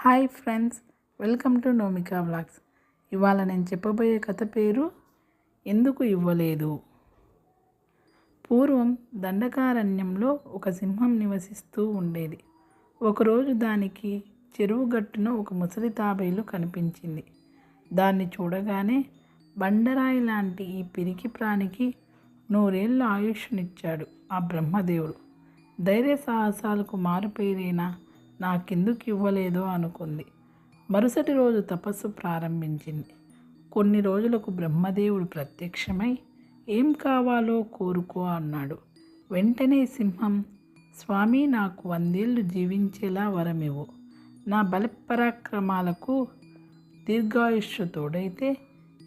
Hi friends welcome to Nomika blogs ఇవాళ నేను చెప్పబోయే కథ పేరు ఎందుకు ఇవ్వలేదు? పూర్వం దండకారణ్యంలో ఒక సింహం నివసిస్తూ ఉండేది. ఒకరోజు దానికి చెరువు గట్టున ఒక ముసలి తాబేలు కనిపించింది. దాన్ని చూడగానే బండరాయి లాంటి ఈ పిరికి ప్రాణికి నూరేళ్ళ ఆయుష్నిచ్చాడు ఆ బ్రహ్మదేవుడు. ధైర్య సాహసాలకు మారుపేరైన నాకెందుకు ఇవ్వలేదో అనుకుంది. మరుసటి రోజు తపస్సు ప్రారంభించింది. కొన్ని రోజులకు బ్రహ్మదేవుడు ప్రత్యక్షమై ఏం కావాలో కోరుకో అన్నాడు. వెంటనే సింహం స్వామి నాకు వందేళ్ళు జీవించేలా వరమివ్వు. నా బలపరాక్రమాలకు దీర్ఘాయుష్షు తోడైతే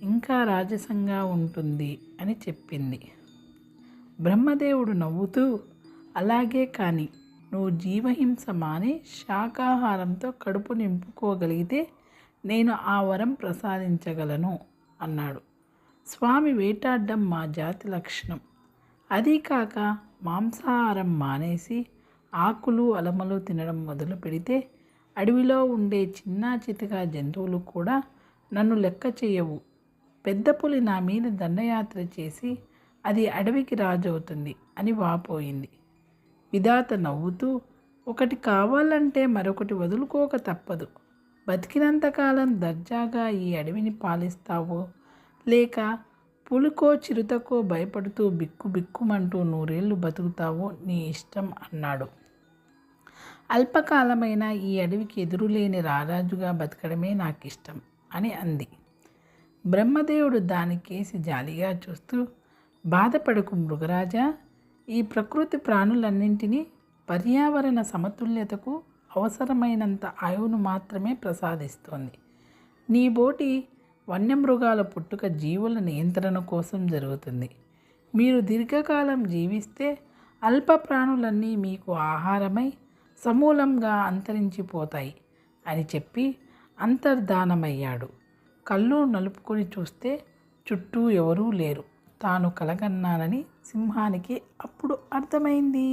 ఇంకా రాజసంగా ఉంటుంది అని చెప్పింది. బ్రహ్మదేవుడు నవ్వుతూ అలాగే కానీ నువ్వు జీవహింస మాని శాకాహారంతో కడుపు నింపుకోగలిగితే నేను ఆ వరం ప్రసాదించగలను అన్నాడు. స్వామి వేటాడడం మా జాతి లక్షణం. అదీ కాక మాంసాహారం మానేసి ఆకులు అలమలు తినడం మొదలు పెడితే అడవిలో ఉండే చిన్న చితక జంతువులు కూడా నన్ను లెక్క చేయవు. పెద్ద పులి నా మీద దండయాత్ర చేసి అది అడవికి రాజవుతుంది అని వాపోయింది. విధాత నవ్వుతూ ఒకటి కావాలంటే మరొకటి వదులుకోక తప్పదు. బతికినంతకాలం దర్జాగా ఈ అడవిని పాలిస్తావో? లేక పులికో చిరుతకో భయపడుతూ బిక్కు బిక్కుమంటూ నూరేళ్ళు బతుకుతావో నీ ఇష్టం అన్నాడు. అల్పకాలమైన ఈ అడవికి ఎదురులేని రారాజుగా బతకడమే నాకు ఇష్టం అని అంది. బ్రహ్మదేవుడు దానికేసి జాలిగా చూస్తూ బాధపడకు మృగరాజా ఈ ప్రకృతి ప్రాణులన్నింటినీ పర్యావరణ సమతుల్యతకు అవసరమైనంత ఆయువును మాత్రమే ప్రసాదిస్తోంది. నీ బోటి వన్యమృగాల పుట్టుక జీవుల నియంత్రణ కోసం జరుగుతుంది. మీరు దీర్ఘకాలం జీవిస్తే అల్ప ప్రాణులన్నీ మీకు ఆహారమై సమూలంగా అంతరించిపోతాయి అని చెప్పి అంతర్ధానమయ్యాడు. కళ్ళు నలుపుకొని చూస్తే చుట్టూ ఎవరూ లేరు. తాను కలగన్నానని సింహానికి అప్పుడు అర్థమైంది.